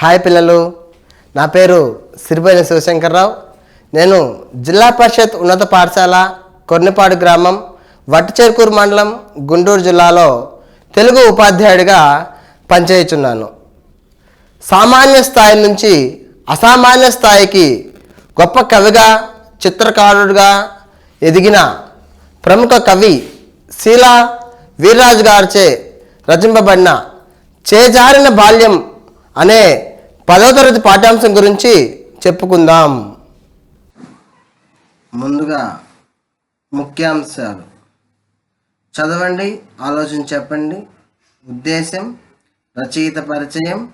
Hi పిల్లలు నా పేరు సిరిపల్లి శివశంకర్రావు. నేను జిల్లా పరిషత్ ఉన్నత పాఠశాల కొర్నిపాడు గ్రామం వట్టచేరుకూరు మండలం గుంటూరు జిల్లాలో తెలుగు ఉపాధ్యాయుడిగా పనిచేయుచున్నాను. సామాన్య స్థాయి నుంచి అసామాన్య స్థాయికి గొప్ప కవిగా చిత్రకారుడిగా ఎదిగిన ప్రముఖ కవి శీలా వీర్రాజు గారిచే రచింపబడిన చేజారిన బాల్యం అనే పదో తరగతి పాఠ్యాంశం గురించి చెప్పుకుందాం. ముందుగా ముఖ్యాంశాలు. చదవండి ఆలోచన చెప్పండి. ఉద్దేశం రచయిత పరిచయం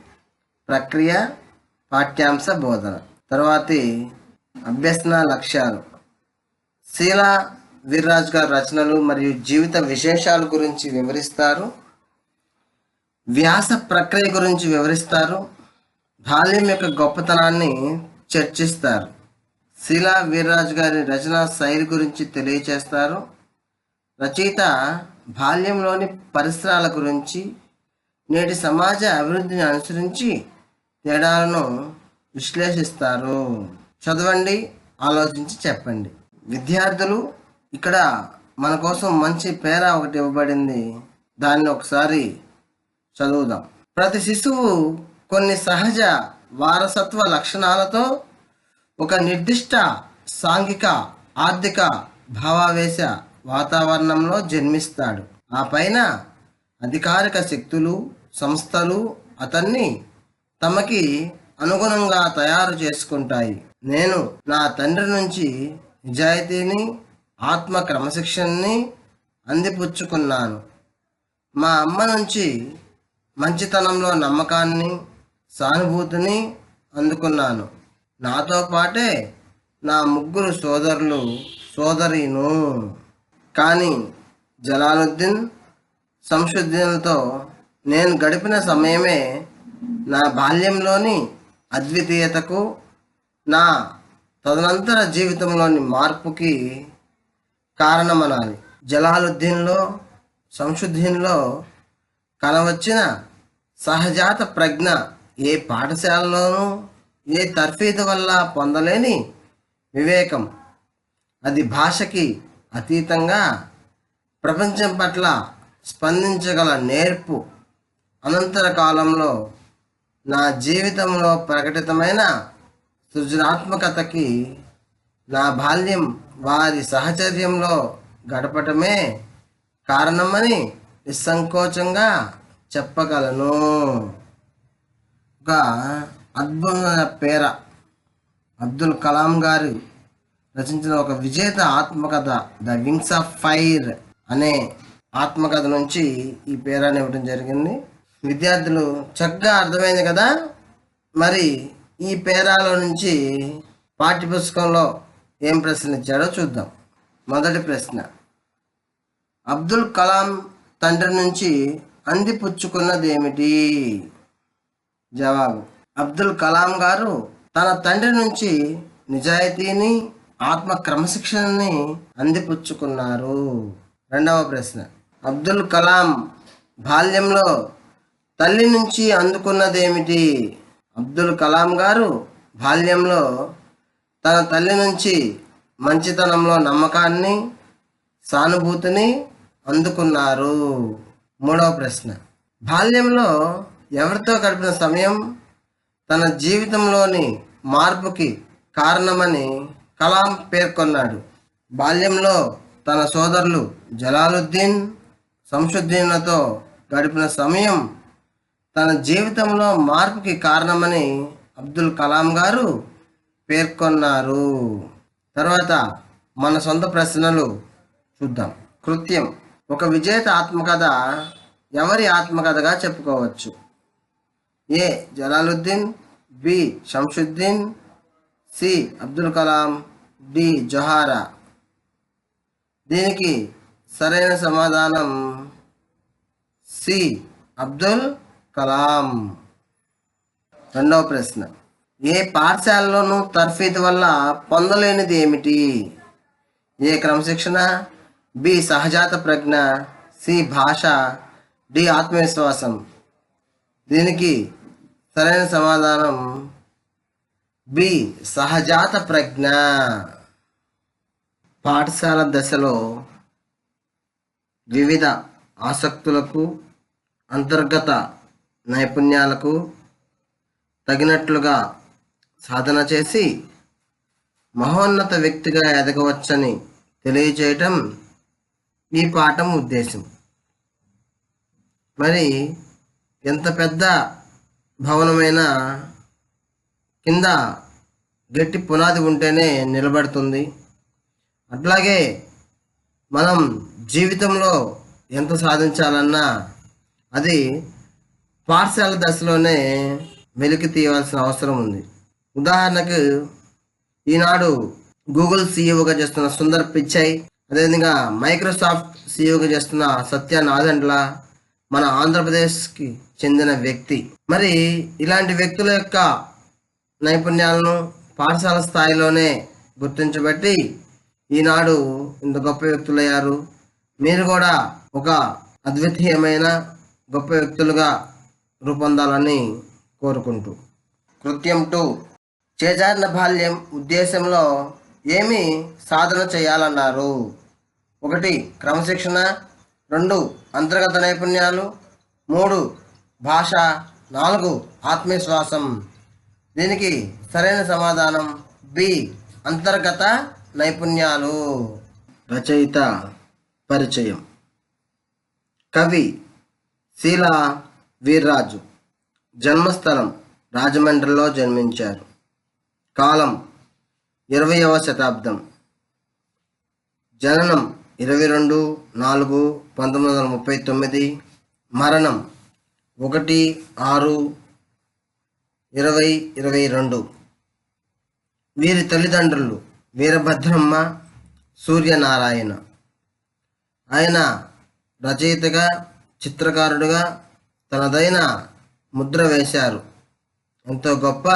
ప్రక్రియ పాఠ్యాంశ బోధన. తర్వాతి అభ్యసన లక్ష్యాలు. శీలా వీర్రాజు గారి రచనలు మరియు జీవిత విశేషాల గురించి వివరిస్తారు. వ్యాస ప్రక్రియ గురించి వివరిస్తారు. బాల్యం యొక్క గొప్పతనాన్ని చర్చిస్తారు. శిలా వీర్రాజు గారి రచనా శైలి గురించి తెలియచేస్తారు. రచయిత బాల్యంలోని పరిసరాల గురించి నేటి సమాజ అభివృద్ధిని అనుసరించి తేడాలను విశ్లేషిస్తారు. చదవండి ఆలోచించి చెప్పండి. విద్యార్థులు ఇక్కడ మన కోసం మంచి పేర ఒకటి ఇవ్వబడింది. దాన్ని ఒకసారి చదువుదాం. ప్రతి శిశువు కొన్ని సహజ వారసత్వ లక్షణాలతో ఒక నిర్దిష్ట సాంఘిక ఆర్థిక భావావేశ వాతావరణంలో జన్మిస్తాడు. ఆ పైన అధికారిక శక్తులు సంస్థలు అతన్ని తమకి అనుగుణంగా తయారు చేసుకుంటాయి. నేను నా తండ్రి నుంచి నిజాయితీని ఆత్మ క్రమశిక్షణని అందిపుచ్చుకున్నాను. మా అమ్మ నుంచి మంచితనంలో నమ్మకాన్ని సానుభూతిని అందుకున్నాను. నాతో పాటే నా ముగ్గురు సోదరులు సోదరిను. కానీ జలాలుద్దీన్ సంశుద్ధీన్లతో నేను గడిపిన సమయమే నా బాల్యంలోని అద్వితీయతకు నా తదనంతర జీవితంలోని మార్పుకి కారణమనాలి. జలాలుద్దీన్లో సంశుద్ధీన్లో కలవచ్చిన సహజాత ప్రజ్ఞ ఏ పాఠశాలలోనూ ఏ తర్ఫీదు వల్ల పొందలేని వివేకం. అది భాషకి అతీతంగా ప్రపంచం పట్ల స్పందించగల నేర్పు. అనంతర కాలంలో నా జీవితంలో ప్రకటితమైన సృజనాత్మకతకి నా బాల్యం వారి సహచర్యంలో గడపటమే కారణమని నిస్సంకోచంగా చెప్పగలను. ఒక అద్భుతమైన పేర అబ్దుల్ కలాం గారు రచించిన ఒక విజేత ఆత్మకథ ద వింగ్స్ ఆఫ్ ఫైర్ అనే ఆత్మకథ నుంచి ఈ పేరాన్ని ఇవ్వడం జరిగింది. విద్యార్థులు చక్కగా అర్థమైంది కదా? మరి ఈ పేరాలో నుంచి పాఠ్యపుస్తకంలో ఏం ప్రశ్న ఇచ్చాడో చూద్దాం. మొదటి ప్రశ్న. అబ్దుల్ కలాం తండ్రి నుంచి అందిపుచ్చుకున్నది ఏమిటి జవాబు అబ్దుల్ కలాం గారు తన తండ్రి నుంచి నిజాయితీని ఆత్మ క్రమశిక్షణని అందిపుచ్చుకున్నారు రెండవ ప్రశ్న అబ్దుల్ కలాం బాల్యంలో తల్లి నుంచి అందుకున్నదేమిటి? అబ్దుల్ కలాం గారు బాల్యంలో తన తల్లి నుంచి మంచితనంలో నమ్మకాన్ని సానుభూతిని అందుకున్నారు. మూడవ ప్రశ్న. బాల్యంలో ఎవరితో గడిపిన సమయం తన జీవితంలోని మార్పుకి కారణమని కలాం పేర్కొన్నాడు. బాల్యంలో తన సోదరులు జలాలుద్దీన్ సంశుద్దీన్లతో గడిపిన సమయం తన జీవితంలో మార్పుకి కారణమని అబ్దుల్ కలాం గారు పేర్కొన్నారు. తర్వాత మన సొంత ప్రశ్నలు చూద్దాం. కృత్యం. ఒక విజేత ఆత్మకథ ఎవరి ఆత్మకథగా చెప్పుకోవచ్చు? A. Jalaluddin B. Shamsuddin C. Abdul Kalam D. Zohara. దీనికి సరైన సమాధానం సి. అబ్దుల్ కలాం. రెండవ ప్రశ్న. ఏ పాఠశాలలోనూ తర్ఫీదు వల్ల పొందలేనిది ఏమిటి? ఏ క్రమశిక్షణ బి సహజాత ప్రజ్ఞ సి భాష డి ఆత్మవిశ్వాసం. దీనికి సరైన సమాధానం బి సహజాత ప్రజ్ఞ. పాఠశాల దశలో వివిధ ఆసక్తులకు అంతర్గత నైపుణ్యాలకు తగినట్లుగా సాధన చేసి మహోన్నత వ్యక్తిగా ఎదగవచ్చని తెలియచేయటం ఈ పాఠం ఉద్దేశం. మరి ఎంత పెద్ద భవనమైన కింద గట్టి పునాది ఉంటేనే నిలబడుతుంది. అట్లాగే మనం జీవితంలో ఎంత సాధించాలన్నా అది పాఠశాల దశలోనే వెలికి తీయవలసిన అవసరం ఉంది. ఉదాహరణకు ఈనాడు గూగుల్ సీఈఓగా చేస్తున్న సుందర్ పిచ్చై అదేవిధంగా మైక్రోసాఫ్ట్ సీఈఓగా చేస్తున్న సత్య నాదండ్ల మన ఆంధ్రప్రదేశ్కి చెందిన వ్యక్తి. మరి ఇలాంటి వ్యక్తుల యొక్క నైపుణ్యాలను పాఠశాల స్థాయిలోనే గుర్తించబట్టి ఈనాడు ఇంత గొప్ప వ్యక్తులయ్యారు. మీరు కూడా ఒక అద్వితీయమైన గొప్ప వ్యక్తులుగా రూపొందాలని కోరుకుంటూ. కృత్యం టు చేజారిన బాల్యం ఉద్దేశంలో ఏమి సాధన చేయాలన్నారు? ఒకటి క్రమశిక్షణ. రెండు అంతర్గత నైపుణ్యాలు. మూడు భాష. నాలుగు ఆత్మవిశ్వాసం. దీనికి సరైన సమాధానం బి అంతర్గత నైపుణ్యాలు. రచయిత పరిచయం. కవి శీల వీర్రాజు. జన్మస్థలం రాజమండ్రిలో జన్మించారు. కాలం ఇరవయవ శతాబ్దం. జననం ఇరవై రెండు నాలుగు పంతొమ్మిది వందల ముప్పై తొమ్మిది. మరణం ఒకటి ఆరు ఇరవై ఇరవై రెండు. వీరి తల్లిదండ్రులు వీరభద్రమ్మ సూర్యనారాయణ. ఆయన రచయితగా చిత్రకారుడుగా తనదైన ముద్ర వేశారు. ఎంతో గొప్ప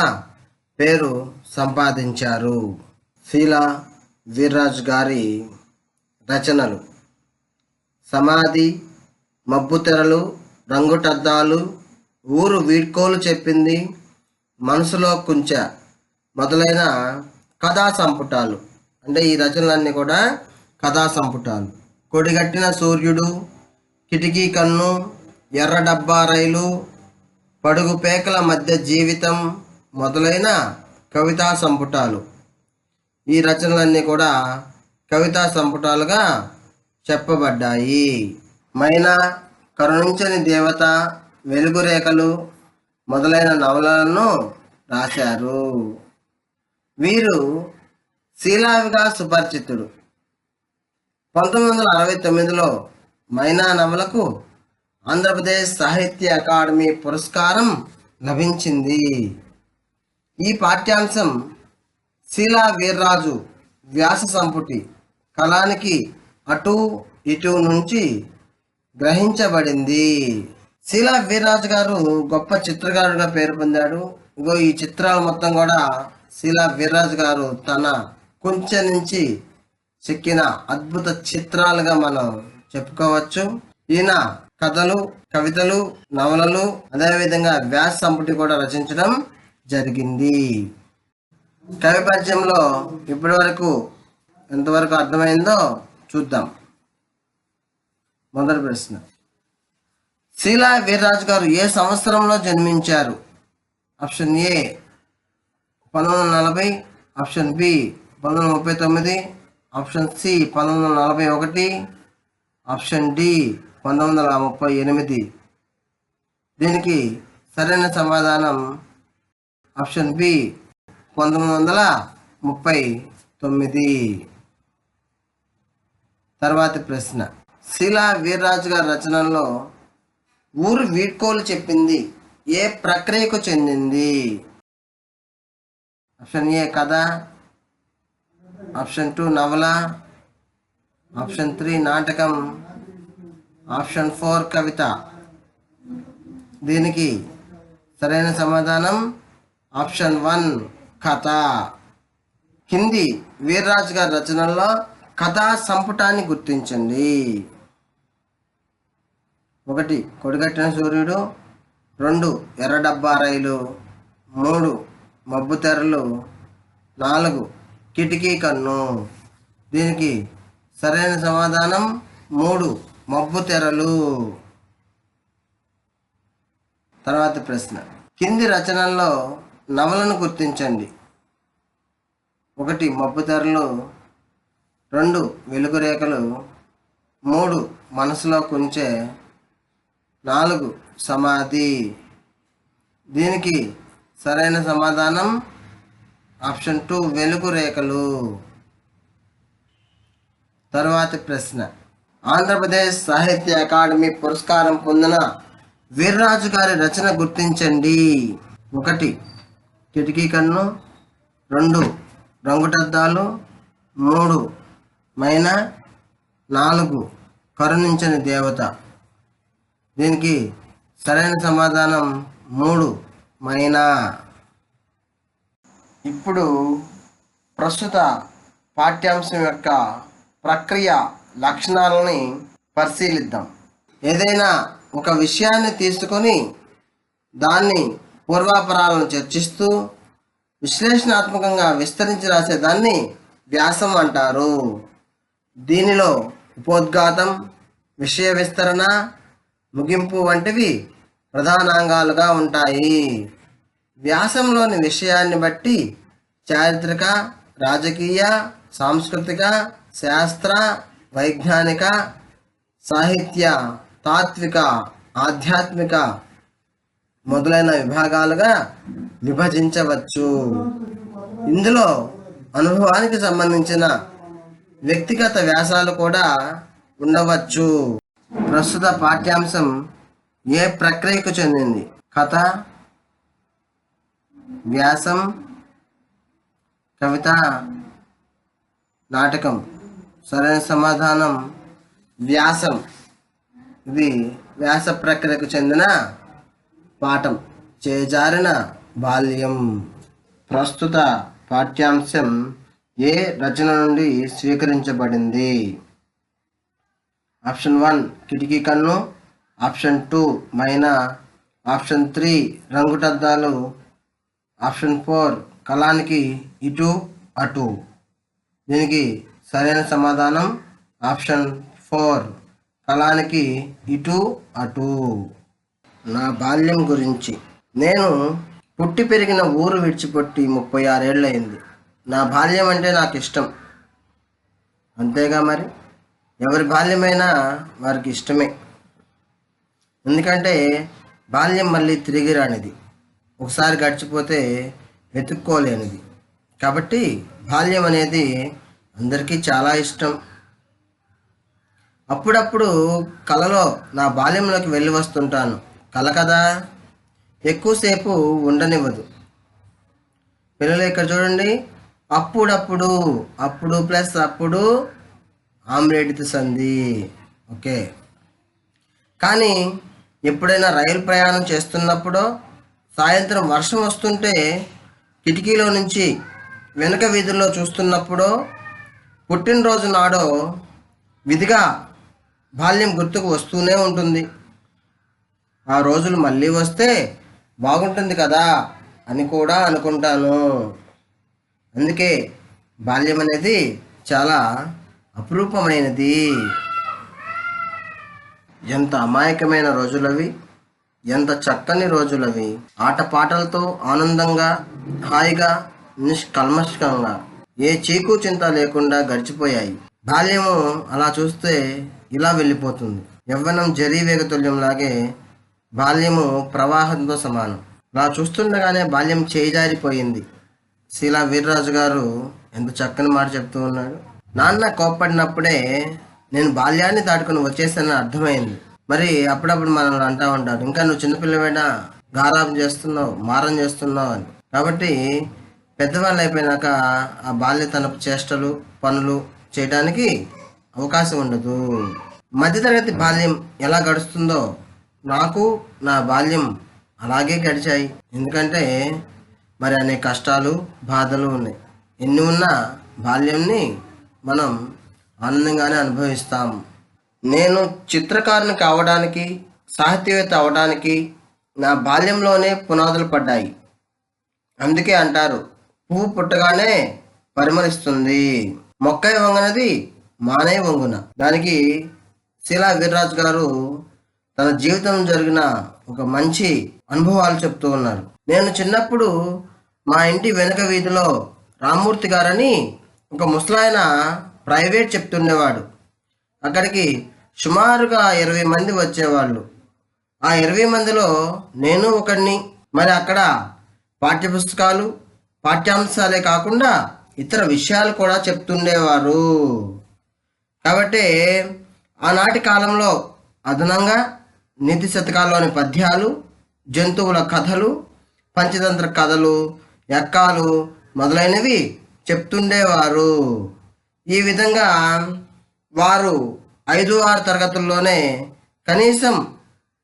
పేరు సంపాదించారు. శీలా వీర్రాజు గారి రచనలు. సమాధి మబ్బు తెరలు రంగుటద్దాలు ఊరు వీడ్కోలు చెప్పింది మనసులో కుంచ మొదలైన కథా సంపుటాలు. అంటే ఈ రచనలన్నీ కూడా కథా సంపుటాలు. కొడిగట్టిన సూర్యుడు కిటికీ కన్ను ఎర్ర డబ్బా రైలు పడుగు పేకల మధ్య జీవితం మొదలైన కవితా సంపుటాలు. ఈ రచనలన్నీ కూడా కవితా సంపుటాలుగా చెప్పబడ్డాయి. మైనా కరుణించని దేవత వెలుగు రేఖలు మొదలైన నవలలను రాశారు. వీరు శీలావిగా సుపరిచితుడు. పంతొమ్మిది వందల అరవై తొమ్మిదిలో మైనా నవలకు ఆంధ్రప్రదేశ్ సాహిత్య అకాడమీ పురస్కారం లభించింది. ఈ పాఠ్యాంశం శీలా వీర్రాజు వ్యాస సంపుటి కళానికి అటు ఇటు నుంచి గ్రహించబడింది. శీలా వీర్రాజు గారు గొప్ప చిత్రకారుడిగా పేరు పొందాడు. ఇగో ఈ చిత్రాలు మొత్తం కూడా శీలా వీర్రాజు గారు తన కొంచెం నుంచి చెక్కిన అద్భుత చిత్రాలుగా మనం చెప్పుకోవచ్చు. ఈయన కథలు కవితలు నవలలు అదేవిధంగా వ్యాస సంపుటి కూడా రచించడం జరిగింది. కవి పరిచయంలో ఇప్పటి వరకు ఎంతవరకు అర్థమైందో చూద్దాం. మొదటి ప్రశ్న. శీలా వీర్రాజు గారు ఏ సంవత్సరంలో జన్మించారు? ఆప్షన్ ఏ పంతొమ్మిది వందల నలభై. ఆప్షన్ బి పంతొమ్మిది వందల ముప్పై తొమ్మిది. ఆప్షన్ సి పంతొమ్మిది వందల నలభై ఒకటి. ఆప్షన్ డి పంతొమ్మిది వందల ముప్పై ఎనిమిది. దీనికి సరైన సమాధానం ఆప్షన్ బి పంతొమ్మిది వందల ముప్పై తొమ్మిది. తర్వాతి ప్రశ్న. శిలా వీర్రాజు గారి రచనల్లో ఊరు వీడ్కోలు చెప్పింది. ఏ ప్రక్రియకు చెందింది? ఆప్షన్ ఏ కథ. ఆప్షన్ టూ నవల. ఆప్షన్ త్రీ నాటకం. ఆప్షన్ ఫోర్ కవిత. దీనికి సరైన సమాధానం ఆప్షన్ వన్ కథ. హిందీ వీర్రాజు గారి రచనల్లో కథా సంపుటాన్ని గుర్తించండి ఒకటి కొడిగట్టిన సూర్యుడు. రెండు ఎర్ర డబ్బా రైలు. మూడు మబ్బు తెరలు. నాలుగు కిటికీ కన్ను. దీనికి సరైన సమాధానం మూడు మబ్బు తెరలు. తర్వాత ప్రశ్న. కింది రచనల్లో నవలను గుర్తించండి. ఒకటి మబ్బు ధరలు రెండు వెలుగు రేఖలు మూడు మనసులో కుంచే నాలుగు సమాధి. దీనికి సరైన సమాధానం ఆప్షన్ టూ వెలుగు రేఖలు. తరువాతి ప్రశ్న. ఆంధ్రప్రదేశ్ సాహిత్య అకాడమీ పురస్కారం పొందిన వీర్రాజు గారి రచన గుర్తించండి. ఒకటి కిటికీ కన్ను రెండు రంగుటద్దాలు మూడు మైనా నాలుగు కరుణించని దేవత. దీనికి సరైన సమాధానం మూడు మైనా. ఇప్పుడు ప్రస్తుత పాఠ్యాంశం యొక్క ప్రక్రియ లక్షణాలని పరిశీలిద్దాం. ఏదైనా ఒక విషయాన్ని తీసుకొని దాన్ని పూర్వాపరాలను చర్చిస్తూ విశ్లేషణాత్మకంగా విస్తరించి రాసేదాన్ని వ్యాసం అంటారు. దీనిలో ఉపోద్ఘాతం విషయ విస్తరణ ముగింపు వంటివి ప్రధానాంగాలుగా ఉంటాయి. వ్యాసంలోని విషయాన్ని బట్టి చారిత్రక రాజకీయ సాంస్కృతిక శాస్త్ర వైజ్ఞానిక సాహిత్య తాత్విక ఆధ్యాత్మిక మొదలైన విభాగాలుగా విభజించవచ్చు. ఇందులో అనుభవానికి సంబంధించిన వ్యక్తిగత వ్యాసాలు కూడా ఉండవచ్చు. ప్రస్తుత పాఠ్యాంశం ఏ ప్రక్రియకు చెందింది? కథ వ్యాసం కవిత నాటకం. సరైన సమాధానం వ్యాసం. ఇది వ్యాస ప్రక్రియకు చెందిన పాఠం చేజారిన బాల్యం. ప్రస్తుత పాఠ్యాంశం ఏ రచన నుండి స్వీకరించబడింది? ఆప్షన్ వన్ కిటికీ కన్ను. ఆప్షన్ టూ మైనా. ఆప్షన్ త్రీ రంగుటద్దాలు. ఆప్షన్ ఫోర్ కళానికి ఇటు అటు. దీనికి సరైన సమాధానం ఆప్షన్ ఫోర్ కళానికి ఇటు అటు. నా బాల్యం గురించి. నేను పుట్టి పెరిగిన ఊరు విడిచిపెట్టి ముప్పై ఆరేళ్ళయింది. నా బాల్యం అంటే నాకు ఇష్టం. అంతేగా మరి? ఎవరి బాల్యమైనా వారికి ఇష్టమే. ఎందుకంటే బాల్యం మళ్ళీ తిరిగి రానిది. ఒకసారి గడిచిపోతే వెతుక్కోలేనిది. కాబట్టి బాల్యం అనేది అందరికీ చాలా ఇష్టం. అప్పుడప్పుడు కలలో నా బాల్యంలోకి వెళ్ళి వస్తుంటాను. కల కదా? ఎక్కువసేపు ఉండనివ్వదు. పిల్లలు ఇక్కడ చూడండి. అప్పుడప్పుడు అప్పుడు ప్లస్ అప్పుడు ఆమ్రేడిత సంధి. ఓకే. కానీ ఎప్పుడైనా రైలు ప్రయాణం చేస్తున్నప్పుడో సాయంత్రం వర్షం వస్తుంటే కిటికీలో నుంచి వెనుక వీధుల్లో చూస్తున్నప్పుడు పుట్టినరోజు నాడో విధిగా బాల్యం గుర్తుకు వస్తూనే ఉంటుంది. ఆ రోజులు మళ్ళీ వస్తే బాగుంటుంది కదా అని కూడా అనుకుంటాను. అందుకే బాల్యం అనేది చాలా అపురూపమైనది. ఎంత అమాయకమైన రోజులవి ఎంత చక్కని రోజులవి. ఆటపాటలతో ఆనందంగా హాయిగా నిష్కల్మషంగా ఏ చీకు చింత లేకుండా గడిచిపోయాయి. బాల్యము అలా చూస్తే ఇలా వెళ్ళిపోతుంది. యవ్వనం జరీ వేగతుల్యంలాగే బాల్యము ప్రవాహంతో సమానం. అలా చూస్తుండగానే బాల్యం చేజారిపోయింది. శీలా వీర్రాజు గారు ఎంత చక్కని మాట చెప్తూ ఉన్నాడు నాన్న కోప్పడినప్పుడే నేను బాల్యాన్ని దాటుకుని వచ్చేసానని అర్థమైంది. మరి అప్పుడప్పుడు మనల్ని అంటా ఉంటారు. ఇంకా నువ్వు చిన్నపిల్లవేనా? గారాబం చేస్తున్నావు మారం చేస్తున్నావు అని. కాబట్టి పెద్దవాళ్ళు అయిపోయినాక ఆ బాల్యతనపు చేష్టలు పనులు చేయడానికి అవకాశం ఉండదు. మధ్యతరగతి బాల్యం ఎలా గడుస్తుందో నాకు నా బాల్యం అలాగే గడిచాయి. ఎందుకంటే మరి అనేక కష్టాలు బాధలు ఉన్నాయి. ఎన్ని ఉన్నా బాల్యంని మనం ఆనందంగానే అనుభవిస్తాం. నేను చిత్రకారుని కావడానికి సాహిత్యవేత్త అవడానికి నా బాల్యంలోనే పునాదులు పడ్డాయి. అందుకే అంటారు పువ్వు పుట్టగానే పరిమళిస్తుంది. మొక్కై వంగనది మానే వంగున. దానికి శిలా వీర్రాజు గారు తన జీవితం జరిగిన ఒక మంచి అనుభవాలు చెప్తూ ఉన్నారు. నేను చిన్నప్పుడు మా ఇంటి వెనుక వీధిలో రామ్మూర్తి గారని ఒక ముసలాయన ప్రైవేట్ చెప్తుండేవాడు. అక్కడికి సుమారుగా ఇరవై మంది వచ్చేవాళ్ళు. ఆ ఇరవై మందిలో నేను ఒకడిని మరి అక్కడ పాఠ్యపుస్తకాలు పాఠ్యాంశాలే కాకుండా ఇతర విషయాలు కూడా చెప్తుండేవారు. కాబట్టి ఆనాటి కాలంలో అదనంగా నీతి శతకాల్లోని పద్యాలు జంతువుల కథలు పంచతంత్ర కథలు ఎక్కాలు మొదలైనవి చెప్తుండేవారు. ఈ విధంగా వారు ఐదు ఆరు తరగతుల్లోనే కనీసం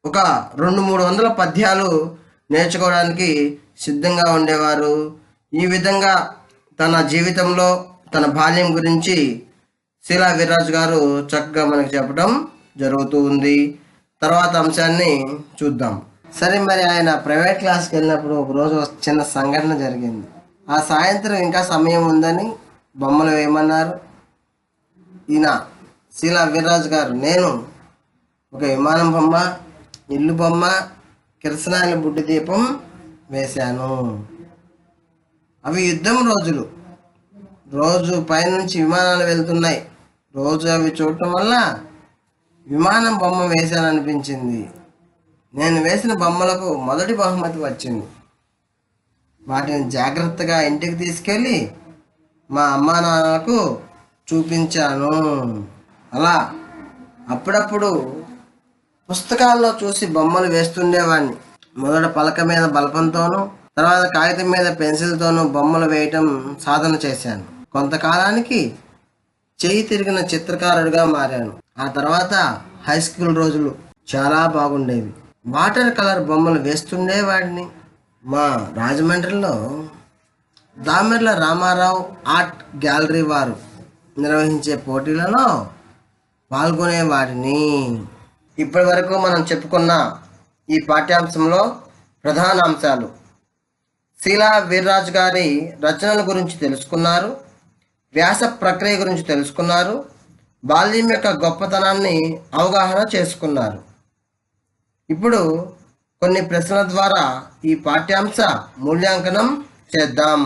ఒక రెండు మూడు వందల పద్యాలు నేర్చుకోవడానికి సిద్ధంగా ఉండేవారు. ఈ విధంగా తన జీవితంలో తన బాల్యం గురించి శీలా వీర్రాజు గారు చక్కగా మనకి చెప్పడం జరుగుతూ ఉంది. తర్వాత అంశాన్ని చూద్దాం. సరే మరి ఆయన ప్రైవేట్ క్లాస్కి వెళ్ళినప్పుడు ఒక రోజు ఒక చిన్న సంఘటన జరిగింది. ఆ సాయంత్రం ఇంకా సమయం ఉందని బొమ్మలు వేయమన్నారు. ఈయన శీలా వీర్రాజు గారు నేను ఒక విమానం బొమ్మ ఇల్లు బొమ్మ కిరసనాయిల బుడ్డి దీపం వేశాను. అవి యుద్ధం రోజులు. రోజు పైనుంచి విమానాలు వెళ్తున్నాయి. రోజు అవి చూడటం వల్ల విమానం బొమ్మ వేశాననిపించింది. నేను వేసిన బొమ్మలకు మొదటి బహుమతి వచ్చింది. వాటిని జాగ్రత్తగా ఇంటికి తీసుకెళ్ళి మా అమ్మా నాన్నలకు చూపించాను. అలా అప్పుడప్పుడు పుస్తకాల్లో చూసి బొమ్మలు వేస్తుండేవాడిని మొదట పలక మీద బలపంతోనూ తర్వాత కాగితం మీద పెన్సిల్తోనూ బొమ్మలు వేయటం సాధన చేశాను. కొంతకాలానికి చేయి తిరిగిన చిత్రకారుడిగా మారాను. ఆ తర్వాత హై స్కూల్ రోజులు చాలా బాగుండేవి. వాటర్ కలర్ బొమ్మలు వేస్తుండేవాడిని మా రాజమండ్రిలో దామెర్ల రామారావు ఆర్ట్ గ్యాలరీ వారు నిర్వహించే పోటీలలో పాల్గొనేవాడిని ఇప్పటి వరకు మనం చెప్పుకున్న ఈ పాఠ్యాంశంలో ప్రధాన అంశాలు. శీలా వీర్రాజు గారి రచనల గురించి తెలుసుకున్నారు. వ్యాస ప్రక్రియ గురించి తెలుసుకున్నారు. బాల్యం యొక్క గొప్పతనాన్ని అవగాహన చేసుకున్నారు. ఇప్పుడు కొన్ని ప్రశ్నల ద్వారా ఈ పాఠ్యాంశ మూల్యాంకనం చేద్దాం.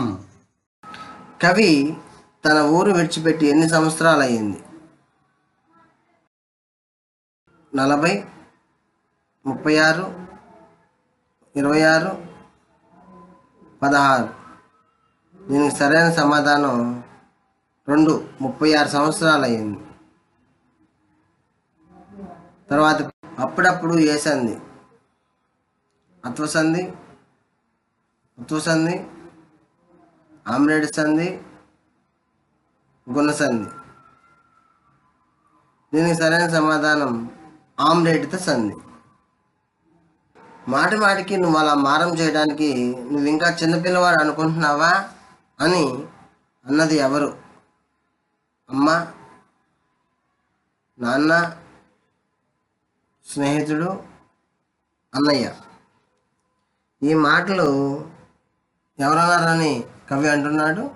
కవి తన ఊరు విడిచిపెట్టి ఎన్ని సంవత్సరాలు అయ్యింది నలభై ముప్పై ఆరు ఇరవై ఆరు పదహారు. దీనికి సరైన సమాధానం రెండు ముప్పై ఆరు సంవత్సరాలు అయ్యింది తర్వాత అప్పుడప్పుడు ఏ సంధి అత్వ సంధి సంధి ఆమ్రేడ్ సంధి గుణ సంధి దీనికి సరైన సమాధానం ఆమ్లెట్తో సంధి మాటి మాటికి నువ్వు అలా మారం చేయడానికి నువ్వు ఇంకా చిన్నపిల్లవాడు అనుకుంటున్నావా అని అన్నది ఎవరు? అమ్మ నాన్న స్నేహితుడు అన్నయ్య. ఈ మాటలు ఎవరన్నారని కవి అంటున్నాడు?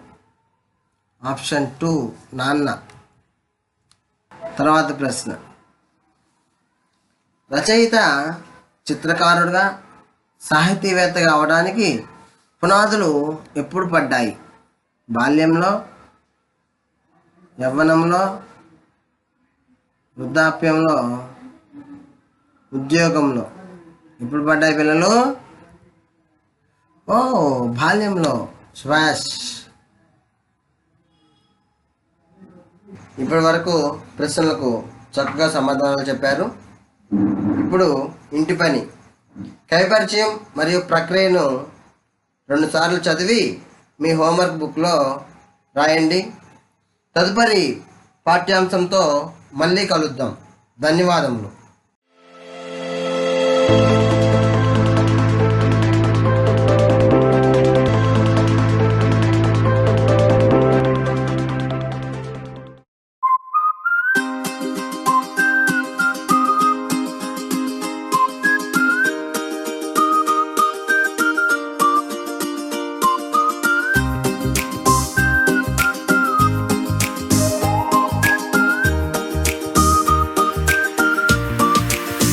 ఆప్షన్ టూ నాన్న. తర్వాత ప్రశ్న. రచయిత చిత్రకారుడుగా సాహితీవేత్తగా అవడానికి పునాదులు ఎప్పుడు పడ్డాయి? బాల్యంలో యవ్వనంలో వృద్ధాప్యంలో ఉద్యోగంలో. ఇప్పుడు పడ్డాయి పిల్లలు? ఓ బాల్యంలో. స్వాష్ ఇప్పటి వరకు ప్రశ్నలకు చక్కగా సమాధానాలు చెప్పారు. ఇప్పుడు ఇంటి పని. కైపరిచయం మరియు ప్రక్రియను రెండుసార్లు చదివి మీ హోంవర్క్ బుక్లో రాయండి. తదుపరి పాఠ్యాంశంతో మళ్ళీ కలుద్దాం. ధన్యవాదములు.